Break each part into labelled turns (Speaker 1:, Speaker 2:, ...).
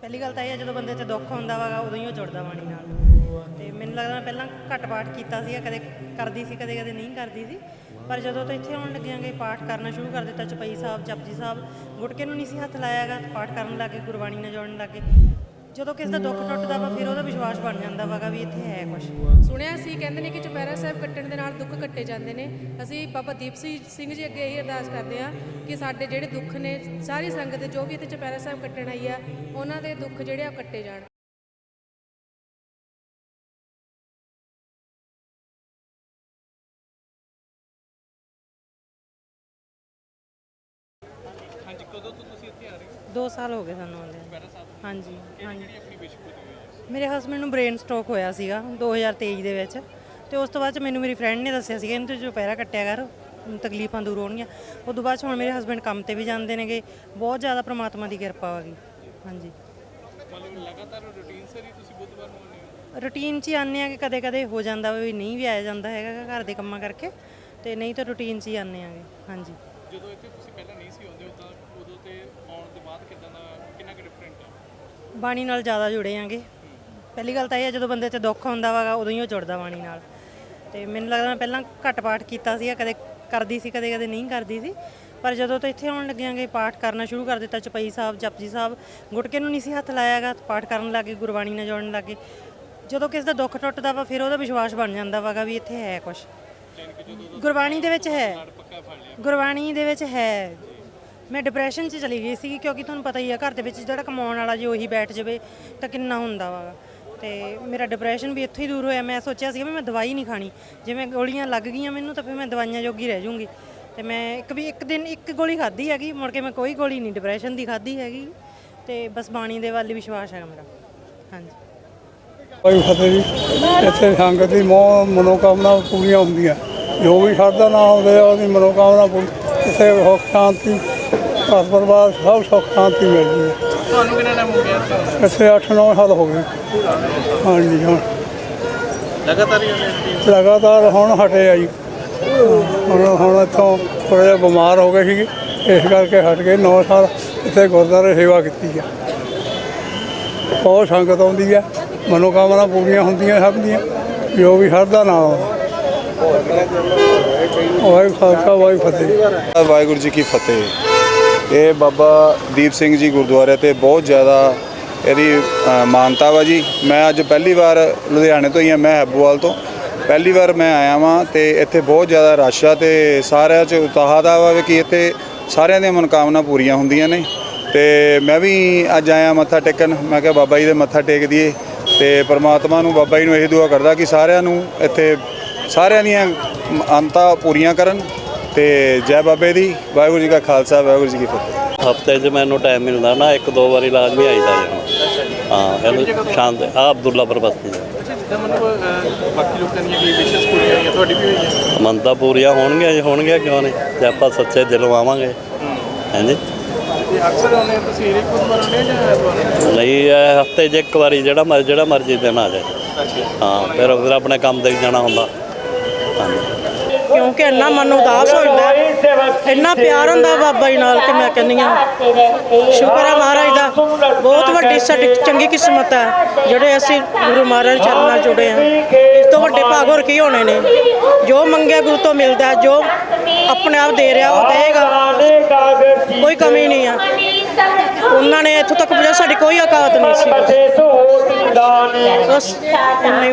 Speaker 1: ਪਹਿਲੀ ਗੱਲ ਤਾਂ ਇਹ ਹੈ ਜਦੋਂ ਬੰਦੇ ਤੇ ਦੁੱਖ ਹੁੰਦਾ ਵਾ, ਉਦੋਂ ਹੀ ਉਹ ਜੁੜਦਾ ਬਾਣੀ ਨਾਲ। ਤੇ ਮੈਨੂੰ ਲੱਗਦਾ ਮੈਂ ਪਹਿਲਾਂ ਘੱਟ ਪਾਠ ਕੀਤਾ ਸੀਗਾ, ਕਦੇ ਕਰਦੀ ਸੀ, ਕਦੇ ਕਦੇ ਨਹੀਂ ਕਰਦੀ ਸੀ। ਪਰ ਜਦੋਂ ਤੋਂ ਇੱਥੇ ਆਉਣ ਲੱਗਿਆਂਗੇ ਪਾਠ ਕਰਨਾ ਸ਼ੁਰੂ ਕਰ ਦਿੱਤਾ, ਚਪਈ ਸਾਹਿਬ, ਜਪਜੀ ਸਾਹਿਬ ਗੁਟਕੇ ਨੂੰ ਨਹੀਂ ਸੀ ਹੱਥ ਲਾਇਆਗਾ ਪਾਠ ਕਰਨ ਲੱਗੇ, ਗੁਰਬਾਣੀ ਨਾਲ ਜੁੜਨ ਲੱਗੇ। ਜਦੋਂ ਕਿਸੇ ਦਾ ਦੁੱਖ ਟੁੱਟਦਾ ਵਾ, ਫਿਰ ਉਹਦਾ ਵਿਸ਼ਵਾਸ ਬਣ ਜਾਂਦਾ ਵਾਗਾ ਵੀ ਇੱਥੇ ਹੈ ਕੁਝ
Speaker 2: ਸੁਣਿਆ ਸੀ, ਕਹਿੰਦੇ ਨੇ ਕਿ ਚੁਪਹਿਰਾ ਸਾਹਿਬ ਕੱਟਣ ਦੇ ਨਾਲ ਦੁੱਖ ਕੱਟੇ ਜਾਂਦੇ ਨੇ। ਅਸੀਂ ਬਾਬਾ ਦੀਪ ਸਿੰਘ ਜੀ ਅੱਗੇ ਇਹ ਅਰਦਾਸ ਕਰਦੇ ਹਾਂ ਕਿ ਸਾਡੇ ਜਿਹੜੇ ਦੁੱਖ ਨੇ, ਸਾਰੀ ਸੰਗਤ ਦੇ ਜੋ ਵੀ ਇੱਥੇ ਚੁਪਹਿਰਾ ਸਾਹਿਬ ਕੱਟਣ ਆਈ ਆ, ਉਹਨਾਂ ਦੇ ਦੁੱਖ ਜਿਹੜੇ ਆ ਉਹ ਕੱਟੇ ਜਾਣ।
Speaker 1: 2 ਸਾਲ ਹੋ ਗਏ ਸਾਨੂੰ ਆਉਂਦੇ ਹਾਂਜੀ ਹਾਂਜੀ। ਮੇਰੇ ਹਸਬੰਡ ਨੂੰ ਬ੍ਰੇਨ ਸਟ੍ਰੋਕ ਹੋਇਆ ਸੀਗਾ 2023 ਦੇ ਵਿੱਚ। ਤੇ ਉਸ ਤੋਂ ਬਾਅਦ 'ਚ ਮੈਨੂੰ ਮੇਰੀ ਫਰੈਂਡ ਨੇ ਦੱਸਿਆ ਸੀਗਾ ਇਹਨੂੰ ਤੂੰ ਜੋ ਪੈਰਾ ਕੱਟਿਆ ਕਰ ਤਕਲੀਫਾਂ ਦੂਰ ਹੋਣਗੀਆਂ। ਉਸ ਤੋਂ ਬਾਅਦ 'ਚ ਹੁਣ ਮੇਰੇ ਹਸਬੰਡ ਕੰਮ ਤੇ ਵੀ ਜਾਂਦੇ ਨੇਗੇ। ਬਹੁਤ ਜ਼ਿਆਦਾ ਪ੍ਰਮਾਤਮਾ ਦੀ ਕਿਰਪਾ ਹੈਗੀ ਹਾਂਜੀ।
Speaker 3: ਮਤਲਬ ਲਗਾਤਾਰ ਰੂਟੀਨ ਸਰੀ ਤੁਸੀਂ ਬੁੱਧਵਾਰ ਨੂੰ ਆਉਂਦੇ ਹੋ?
Speaker 1: ਰੂਟੀਨ 'ਚ ਹੀ ਆਉਂਦੇ ਆ ਕਿ ਕਦੇ ਕਦੇ ਹੋ ਜਾਂਦਾ ਵੀ ਨਹੀਂ ਵੀ ਆਇਆ ਜਾਂਦਾ ਹੈਗਾ ਘਰ ਦੇ ਕੰਮਾਂ ਕਰਕੇ। ਤੇ ਨਹੀਂ ਤਾਂ ਰੂਟੀਨ 'ਚ ਹੀ ਆਉਂਦੇ ਆਗੇ ਹਾਂਜੀ।
Speaker 3: ਜਦੋਂ ਇੱਥੇ ਤੁਸੀਂ ਪਹਿਲਾਂ ਨਹੀਂ ਸੀ ਆਉਂਦੇ ਉਦੋਂ ਉਦੋਂ ਤੇ ਆਉਣ ਤੋਂ ਬਾਅਦ ਕਿਦਾਂ ਦਾ, ਕਿੰਨਾ ਕੁ ਡਿਫਰੈਂਟ ਹੈ
Speaker 1: ਬਾਣੀ ਨਾਲ ਜ਼ਿਆਦਾ ਜੁੜੇ ਆਂਗੇ। ਪਹਿਲੀ ਗੱਲ ਤਾਂ ਇਹ ਹੈ ਜਦੋਂ ਬੰਦੇ ਤੇ ਦੁੱਖ ਹੁੰਦਾ ਵਾਗਾ, ਉਦੋਂ ਹੀ ਉਹ ਜੁੜਦਾ ਬਾਣੀ ਨਾਲ। ਤੇ ਮੈਨੂੰ ਲੱਗਦਾ ਮੈਂ ਪਹਿਲਾਂ ਘੱਟ ਪਾਠ ਕੀਤਾ ਸੀ ਕਦੇ ਕਰਦੀ ਸੀ, ਕਦੇ ਕਦੇ ਨਹੀਂ ਕਰਦੀ ਸੀ। ਪਰ ਜਦੋਂ ਤੋਂ ਇੱਥੇ ਆਉਣ ਲੱਗਿਆਂਗੇ ਪਾਠ ਕਰਨਾ ਸ਼ੁਰੂ ਕਰ ਦਿੱਤਾ, ਚਪਈ ਸਾਹਿਬ, ਜਪਜੀ ਸਾਹਿਬ ਗੁਟਕੇ ਨੂੰ ਨਹੀਂ ਸੀ ਹੱਥ ਲਾਇਆਗਾ ਪਾਠ ਕਰਨ ਲੱਗੇ, ਗੁਰਬਾਣੀ ਨਾਲ ਜੁੜਨ ਲੱਗੇ। ਜਦੋਂ ਕਿਸੇ ਦਾ ਦੁੱਖ ਟੁੱਟਦਾ ਵਾ, ਫਿਰ ਉਹਦਾ ਵਿਸ਼ਵਾਸ ਬਣ ਜਾਂਦਾ ਵਾਗਾ ਵੀ ਇੱਥੇ ਹੈ ਕੁਝ ਗੁਰਬਾਣੀ ਦੇ ਵਿੱਚ ਹੈ। ਗੁਰਬਾਣੀ ਦੇ ਵਿੱਚ ਹੈ। ਮੈਂ ਡਿਪਰੈਸ਼ਨ 'ਚ ਚਲੀ ਗਈ ਸੀ ਕਿਉਂਕਿ ਤੁਹਾਨੂੰ ਪਤਾ ਹੀ ਆ, ਘਰ ਦੇ ਵਿੱਚ ਜਿਹੜਾ ਕਮਾਉਣ ਵਾਲਾ ਜੇ ਉਹੀ ਬੈਠ ਜਾਵੇ ਤਾਂ ਕਿੰਨਾ ਹੁੰਦਾ ਵਾ। ਤੇ ਮੇਰਾ ਡਿਪਰੈਸ਼ਨ ਵੀ ਇੱਥੋਂ ਹੀ ਦੂਰ ਹੋਇਆ। ਮੈਂ ਸੋਚਿਆ ਸੀ ਵੀ ਮੈਂ ਦਵਾਈ ਨਹੀਂ ਖਾਣੀ। ਜਿਵੇਂ ਗੋਲੀਆਂ ਲੱਗ ਗਈਆਂ ਮੈਨੂੰ ਤਾਂ ਫਿਰ ਮੈਂ ਦਵਾਈਆਂ ਜੋਗੀ ਰਹਿ ਜਾਊਂਗੀ। ਤੇ ਮੈਂ ਇੱਕ ਵੀ ਇੱਕ ਦਿਨ ਇੱਕ ਗੋਲੀ ਖਾਧੀ ਹੈਗੀ, ਮੁੜ ਕੇ ਮੈਂ ਕੋਈ ਗੋਲੀ ਨਹੀਂ ਡਿਪਰੈਸ਼ਨ ਦੀ ਖਾਧੀ ਹੈਗੀ। ਤੇ ਬਸ ਬਾਣੀ ਦੇ ਵੱਲ ਵਿਸ਼ਵਾਸ ਹੈਗਾ ਮੇਰਾ। ਹਾਂਜੀ।
Speaker 4: ਭਾਈ ਫਤਿਹ ਜੀ, ਇੱਥੇ ਸੰਗਤ ਦੀ ਮਨੋਕਾਮਨਾ ਪੂਰੀਆਂ ਹੁੰਦੀਆਂ। ਜੋ ਵੀ ਸ਼ਰਧਾ ਨਾਲ ਆਉਂਦੇ ਆ ਉਹਦੀ ਮਨੋਕਾਮਨਾ ਪੂਰੀ। ਇੱਥੇ ਸੁੱਖ ਸ਼ਾਂਤੀ ਘਰ ਪਰਿਵਾਰ ਸਭ ਸੁੱਖ ਸ਼ਾਂਤੀ ਮਿਲਦੀ ਹੈ
Speaker 3: ਤੁਹਾਨੂੰ ਕਿੰਨਾ ਟਾਈਮ ਹੋ ਗਿਆ ਇੱਥੇ?
Speaker 4: ਇੱਥੇ 8-9 ਸਾਲ ਹੋ ਗਏ। ਹਾਂਜੀ ਹੁਣ
Speaker 3: ਲਗਾਤਾਰ ਹੀ ਆਉਂਦੇ
Speaker 4: ਲਗਾਤਾਰ ਹੁਣ ਹਟੇ ਆ ਜੀ। ਹੁਣ ਹੁਣ ਇੱਥੋਂ ਥੋੜ੍ਹੇ ਜਿਹਾ ਬਿਮਾਰ ਹੋ ਗਏ ਸੀਗੇ। ਇਸ ਕਰਕੇ ਹਟ ਗਏ। 9 ਸਾਲ ਇੱਥੇ ਗੁਰਦੁਆਰੇ ਸੇਵਾ ਕੀਤੀ ਆ। ਬਹੁਤ ਸੰਗਤ ਆਉਂਦੀ ਆ। ਮਨੋਕਾਮਨਾ ਪੂਰੀਆਂ ਹੁੰਦੀਆਂ ਸਭ ਦੀਆਂ। ਜੋ ਵੀ ਸ਼ਰਧਾ ਨਾਲ ਆਉਂਦਾ ਵਾਹਿਗੁਰੂ ਖਾਲਸਾ, ਵਾਹਿਗੁਰੂ ਫਤਿਹ।
Speaker 5: ਵਾਹਿਗੁਰੂ ਜੀ ਕੀ ਫਤਿਹ। ਇਹ ਬਾਬਾ ਦੀਪ ਸਿੰਘ ਜੀ ਗੁਰਦੁਆਰੇ ਤੇ ਬਹੁਤ ਜ਼ਿਆਦਾ ਇਹਦੀ ਮਾਨਤਾ ਵਾ ਜੀ। ਮੈਂ ਅੱਜ ਪਹਿਲੀ ਵਾਰ ਲੁਧਿਆਣੇ ਤੋਂ ਹੀ ਆ, ਮੈਂ ਹੈਬੋਵਾਲ ਤੋਂ। ਪਹਿਲੀ ਵਾਰ ਮੈਂ ਆਇਆ ਵਾਂ ਤੇ ਇੱਥੇ ਬਹੁਤ ਜ਼ਿਆਦਾ ਰਸ਼ ਆ ਤੇ ਸਾਰਿਆਂ 'ਚ ਉਤਸ਼ਾਹ ਦਾ ਵਾ ਕਿ ਇੱਥੇ ਸਾਰਿਆਂ ਦੀਆਂ ਮਨੋਕਾਮਨਾ ਪੂਰੀਆਂ ਹੁੰਦੀਆਂ ਨੇ। ਤੇ ਮੈਂ ਵੀ ਅੱਜ ਆਇਆ ਮੱਥਾ ਟੇਕਣ। ਮੈਂ ਕਿਹਾ ਬਾਬਾ ਜੀ ਦੇ ਮੱਥਾ ਟੇਕ ਦਈਏ ਤੇ ਪ੍ਰਮਾਤਮਾ ਨੂੰ, ਬਾਬਾ ਜੀ ਨੂੰ ਇਹ ਦੁਆ ਕਰਦਾ ਕਿ ਸਾਰਿਆਂ ਨੂੰ ਇੱਥੇ ਸਾਰਿਆਂ ਦੀਆਂ ਅੰਤਾਂ ਪੂਰੀਆਂ ਕਰਨ ਤੇ ਜੈ ਬਾਬੇ ਦੀ। ਵਾਹਿਗੁਰੂ ਜੀ ਕਾ ਖਾਲਸਾ ਵਾਹਿਗੁਰੂ ਜੀ ਕੀ ਫਤਿਹ।
Speaker 6: ਹਫ਼ਤੇ 'ਚ ਮੈਨੂੰ ਟਾਈਮ ਮਿਲਦਾ ਨਾ ਇੱਕ ਦੋ ਵਾਰੀ ਲਾਜ਼ਮੀ ਆਈਦਾ ਜੀ ਹਾਂ ਇਹਨੂੰ ਸ਼ਾਂਤ ਆ ਅਬਦੁੱਲਾ ਪ੍ਰਬਸਤੀ ਦਾ।
Speaker 3: ਵਿਸ਼ੇਸ ਪੂਰੀਆਂ ਹੋਈਆਂ ਤੁਹਾਡੀ ਵੀ ਹੋਈ ਹੈ
Speaker 6: ਮੰਨਤਾ ਪੂਰੀਆਂ ਹੋਣਗੀਆਂ ਜੀ ਹੋਣਗੀਆਂ ਕਿਉਂ ਨਹੀਂ? ਜੇ ਆਪਾਂ ਸੱਚੇ ਦਿਲੋਂ ਆਵਾਂਗੇ। ਹਾਂਜੀ
Speaker 3: ਅਕਸਰ ਆਉਂਦੇ ਤੁਸੀਂ ਆਉਂਦੇ ਜਾਂ
Speaker 6: ਨਹੀਂ ਹਫ਼ਤੇ 'ਚ ਇੱਕ ਵਾਰੀ ਜਿਹੜਾ ਮਰ ਜਿਹੜਾ ਮਰਜ਼ੀ ਦਿਨ ਆ ਜਾਏ।
Speaker 3: ਅੱਛਾ।
Speaker 6: ਹਾਂ ਫਿਰ ਫਿਰ ਆਪਣੇ ਕੰਮ ਤੇ ਜਾਣਾ ਹੁੰਦਾ। ਹਾਂਜੀ
Speaker 1: ਕਿਉਂਕਿ ਇੰਨਾ ਮਨ ਉਦਾਸ ਹੋ ਜਾਂਦਾ ਇੰਨਾ ਪਿਆਰ ਹੁੰਦਾ ਬਾਬਾ ਜੀ ਨਾਲ ਕਿ ਮੈਂ ਕਹਿੰਦੀ ਆ ਸ਼ੁਕਰ ਹੈ ਮਹਾਰਾਜ ਦਾ, ਬਹੁਤ ਵੱਡੀ ਸਾਡੀ ਚੰਗੀ ਕਿਸਮਤ ਹੈ, ਜਿਹੜੇ ਅਸੀਂ ਗੁਰੂ ਮਹਾਰਾਜ ਦੇ ਨਾਲ ਜੁੜੇ ਹਾਂ। ਇਸ ਤੋਂ ਵੱਡੇ ਭਾਗ ਹੋਰ ਕੀ ਹੋਣੇ ਨੇ? ਜੋ ਮੰਗਿਆ ਗੁਰੂ ਤੋਂ ਮਿਲਦਾ, ਜੋ ਆਪਣੇ ਆਪ ਦੇ ਰਿਹਾ, ਉਹ ਦੇਗਾ ਕੋਈ ਕਮੀ ਨਹੀਂ ਆ। ਉਹਨਾਂ ਨੇ ਇੱਥੋਂ ਤੱਕ ਪਹੁੰਚਾ ਸਾਡੀ ਕੋਈ ਔਕਾਤ ਨਹੀਂ ਸੀ। ਬਸ, ਇੰਨਾ ਹੀ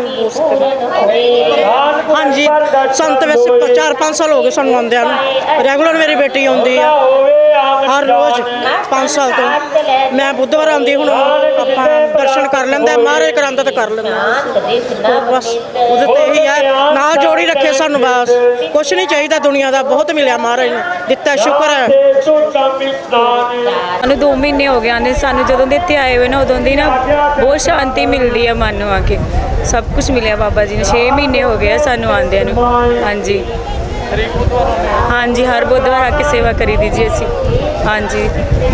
Speaker 1: ਹਾਂਜੀ, ਸੰਤ ਵਿੱਚ 4-5 ਸਾਲ ਹੋ ਗਏ ਸਾਨੂੰ ਆਉਂਦਿਆਂ ਨੂੰ। ਰੈਗੂਲਰ ਮੇਰੀ ਬੇਟੀ ਆਉਂਦੀ ਆ। ਹਰ ਰੋਜ਼ 5 ਸਾਲ ਤੋਂ ਮੈਂ ਬੁੱਧਵਾਰ ਆਉਂਦੀ ਹੁਣ ਆਪਾਂ ਦਰਸ਼ਨ ਕਰ ਲੈਂਦੇ ਮਹਾਰਾਜ ਕਰਾਂਦਾ ਤਾਂ ਕਰ ਲੈਂਦੇ। ਹੋਰ ਬਸ ਉਹਦੇ ਤੇ ਇਹੀ ਆ ਨਾਲ ਜੋੜੀ ਰੱਖੇ ਸਾਨੂੰ ਬਸ। ਕੁਛ ਨਹੀਂ ਚਾਹੀਦਾ ਦੁਨੀਆ ਦਾ ਬਹੁਤ ਮਿਲਿਆ ਮਹਾਰਾਜ ਨੇ ਦਿੱਤਾ ਸ਼ੁਕਰ ਹੈ।
Speaker 7: ਸਾਨੂੰ 2 ਮਹੀਨੇ ਹੋ ਗਏ ਆਂਦੇ ਸਾਨੂੰ ਜਦੋਂ ਦੇ ਇੱਥੇ ਆਏ ਹੋਏ ਨਾ ਉਦੋਂ ਦੀ ਨਾ ਬਹੁਤ ਸ਼ਾਂਤੀ ਮਿਲਦੀ ਹੈ ਮਨ ਨੂੰ ਆ ਕੇ। ਸਭ ਕੁਝ ਮਿਲਿਆ ਬਾਬਾ ਜੀ ਨੇ 6 ਮਹੀਨੇ ਹੋ ਗਏ ਸਾਨੂੰ ਆਂਦਿਆਂ ਨੂੰ। ਹਾਂਜੀ। ਹਾਂਜੀ, ਹਰ ਬੁੱਧਵਾਰ ਆ ਕੇ ਸੇਵਾ ਕਰੀ ਦੀ ਜੀ ਅਸੀਂ। ਹਾਂਜੀ,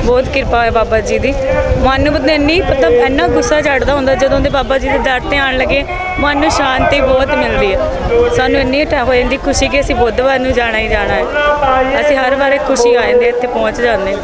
Speaker 7: ਬਹੁਤ ਕਿਰਪਾ ਹੈ ਬਾਬਾ ਜੀ ਦੀ। ਮਨ ਨੂੰ ਪਤਾ ਨਹੀਂ ਪਤਾ ਇੰਨਾ ਗੁੱਸਾ ਚੜਦਾ ਹੁੰਦਾ ਜਦੋਂ ਦੇ ਬਾਬਾ ਜੀ ਦੇ ਦਰ ਤੇ ਆਣ ਲੱਗੇ, ਮਨ ਨੂੰ ਸ਼ਾਂਤੀ ਬਹੁਤ ਮਿਲਦੀ ਹੈ। ਸਾਨੂੰ ਇੰਨੀ ਟਾ ਹੋ ਜਾਂਦੀ ਖੁਸ਼ੀ ਕਿ ਅਸੀਂ ਬੁੱਧਵਾਰ ਨੂੰ ਜਾਣਾ ਹੀ ਜਾਣਾ ਹੈ। ਅਸੀਂ ਹਰ ਵਾਰ ਖੁਸ਼ੀ ਆ ਜਾਂਦੇ ਇੱਥੇ ਪਹੁੰਚ ਜਾਂਦੇ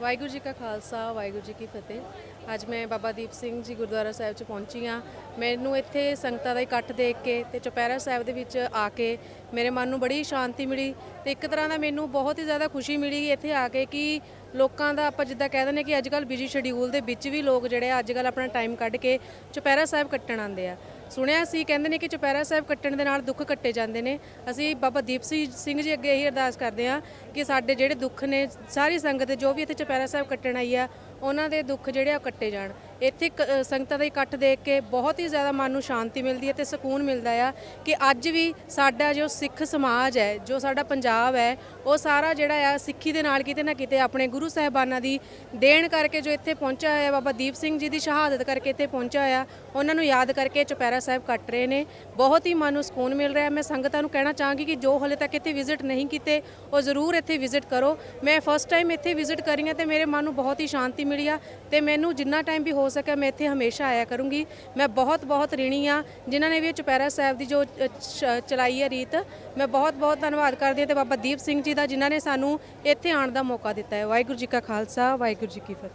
Speaker 2: ਵਾਹਿਗੁਰੂ ਜੀ ਕਾ ਖਾਲਸਾ, ਵਾਹਿਗੁਰੂ ਜੀ ਕੀ ਫਤਿਹ। ਅੱਜ ਮੈਂ ਬਾਬਾ ਦੀਪ ਸਿੰਘ ਜੀ ਗੁਰਦੁਆਰਾ ਸਾਹਿਬ 'ਚ ਪਹੁੰਚੀ ਹਾਂ। ਮੈਨੂੰ ਇੱਥੇ ਸੰਗਤਾਂ ਦਾ ਇਕੱਠ ਦੇਖ ਕੇ ਤੇ ਚੁਪਹਿਰਾ ਸਾਹਿਬ ਦੇ ਵਿੱਚ ਆ ਕੇ ਮੇਰੇ ਮਨ ਨੂੰ ਬੜੀ ਸ਼ਾਂਤੀ ਮਿਲੀ ਤੇ ਇੱਕ ਤਰ੍ਹਾਂ ਦਾ ਮੈਨੂੰ ਬਹੁਤ ਹੀ ਜ਼ਿਆਦਾ ਖੁਸ਼ੀ ਮਿਲੀ ਇੱਥੇ ਆ ਕੇ ਕਿ ਲੋਕਾਂ ਦਾ ਆਪਾਂ ਜਿੱਦਾਂ ਕਹਿ ਦਿੰਦੇ ਕਿ ਅੱਜ ਕੱਲ ਬਿਜ਼ੀ ਸ਼ਡਿਊਲ ਦੇ ਵਿੱਚ ਵੀ ਲੋਕ ਜਿਹੜੇ ਆ ਅੱਜ ਕੱਲ ਆਪਣਾ ਟਾਈਮ ਕੱਢ ਕੇ ਚੁਪਹਿਰਾ ਸਾਹਿਬ ਕੱਟਣ ਆਉਂਦੇ ਆ। ਸੁਣਿਆ ਸੀ, ਕਹਿੰਦੇ ਨੇ ਕਿ ਚੁਪਹਿਰਾ ਸਾਹਿਬ ਕੱਟਣ ਦੇ ਨਾਲ ਦੁੱਖ ਕੱਟੇ ਜਾਂਦੇ ਨੇ। ਅਸੀਂ ਬਾਬਾ ਦੀਪ ਸਿੰਘ ਜੀ ਅੱਗੇ ਇਹੀ ਅਰਦਾਸ ਕਰਦੇ ਹਾਂ ਕਿ ਸਾਡੇ ਜਿਹੜੇ ਦੁੱਖ ਨੇ, ਸਾਰੀ ਸੰਗਤ ਜੋ ਵੀ ਇੱਥੇ ਚੁਪਹਿਰਾ ਸਾਹਿਬ ਕੱਟਣ ਆਈ ਆ ਉਹਨਾਂ ਦੇ ਦੁੱਖ ਜਿਹੜੇ ਆ ਉਹ ਕੱਟੇ ਜਾਣ। ਇੱਥੇ ਕ- ਸੰਗਤਾਂ ਦਾ ਇਕੱਠ ਦੇਖ ਕੇ ਬਹੁਤ ਹੀ ਜ਼ਿਆਦਾ ਮਨ ਨੂੰ ਸ਼ਾਂਤੀ ਮਿਲਦੀ ਹੈ ਤੇ ਸਕੂਨ ਮਿਲਦਾ ਆ ਕਿ ਅੱਜ ਵੀ ਸਾਡਾ ਜੋ ਸਿੱਖ ਸਮਾਜ ਹੈ, ਜੋ ਸਾਡਾ ਪੰਜਾਬ ਹੈ, ਉਹ ਸਾਰਾ ਜਿਹੜਾ ਆ ਸਿੱਖੀ ਦੇ ਨਾਲ ਕਿਤੇ ਨਾ ਕਿਤੇ ਆਪਣੇ ਗੁਰੂ ਸਾਹਿਬਾਨਾਂ ਦੀ ਦੇਣ ਕਰਕੇ ਜੋ ਇੱਥੇ ਪਹੁੰਚਿਆ ਹੋਇਆ ਬਾਬਾ ਦੀਪ ਸਿੰਘ ਜੀ ਦੀ ਸ਼ਹਾਦਤ ਕਰਕੇ ਇੱਥੇ ਪਹੁੰਚਿਆ ਹੋਇਆ, ਉਹਨਾਂ ਨੂੰ ਯਾਦ ਕਰਕੇ ਚੁਪਹਿਰਾ ਸਾਹਿਬ ਕੱਟ ਰਹੇ ਨੇ। ਬਹੁਤ ਹੀ ਮਨ ਨੂੰ ਸਕੂਨ ਮਿਲ ਰਿਹਾ। ਮੈਂ ਸੰਗਤਾਂ ਨੂੰ ਕਹਿਣਾ ਚਾਹਾਂਗੀ ਕਿ ਜੋ ਹਲੇ ਤੱਕ ਇੱਥੇ ਵਿਜ਼ਿਟ ਨਹੀਂ ਕੀਤੇ, ਉਹ ਜ਼ਰੂਰ ਇੱਥੇ ਵਿਜ਼ਿਟ ਕਰੋ। ਮੈਂ ਫਸਟ ਟਾਈਮ ਇੱਥੇ ਵਿਜ਼ਿਟ ਕਰੀ ਹਾਂ ਤੇ ਮੇਰੇ ਮਨ ਨੂੰ ਬਹੁਤ ਹੀ ਸ਼ਾਂਤੀ ਮਿਲੀ ਆ ਤੇ ਮੈਨੂੰ ਜਿੰਨਾ ਟਾਈਮ ਵੀ ਹੋ ਸਕਿਆ ਮੈਂ ਇੱਥੇ ਹਮੇਸ਼ਾ ਆਇਆ ਕਰੂੰਗੀ। ਮੈਂ ਬਹੁਤ ਬਹੁਤ ঋਣੀ ਆ, ਜਿਨ੍ਹਾਂ ਨੇ ਵੀ ਇਹ ਚੁਪਹਿਰਾ ਸਾਹਿਬ ਦੀ ਜੋ ਚ- ਚਲਾਈ ਹੈ ਰੀਤ, ਮੈਂ ਬਹੁਤ ਬਹੁਤ ਧੰਨਵਾਦ ਕਰਦੀ ਹਾਂ ਤੇ ਬਾਬਾ ਦੀਪ ਸਿੰਘ ਜੀ ਦਾ ਜਿਨ੍ਹਾਂ ਨੇ ਸਾਨੂੰ ਇੱਥੇ ਆਉਣ ਦਾ ਮੌਕਾ ਦਿੱਤਾ ਹੈ। ਵਾਹਿਗੁਰੂ ਜੀ ਕਾ ਖਾਲਸਾ, ਵਾਹਿਗੁਰੂ ਜੀ ਕੀ ਫਤਿਹ।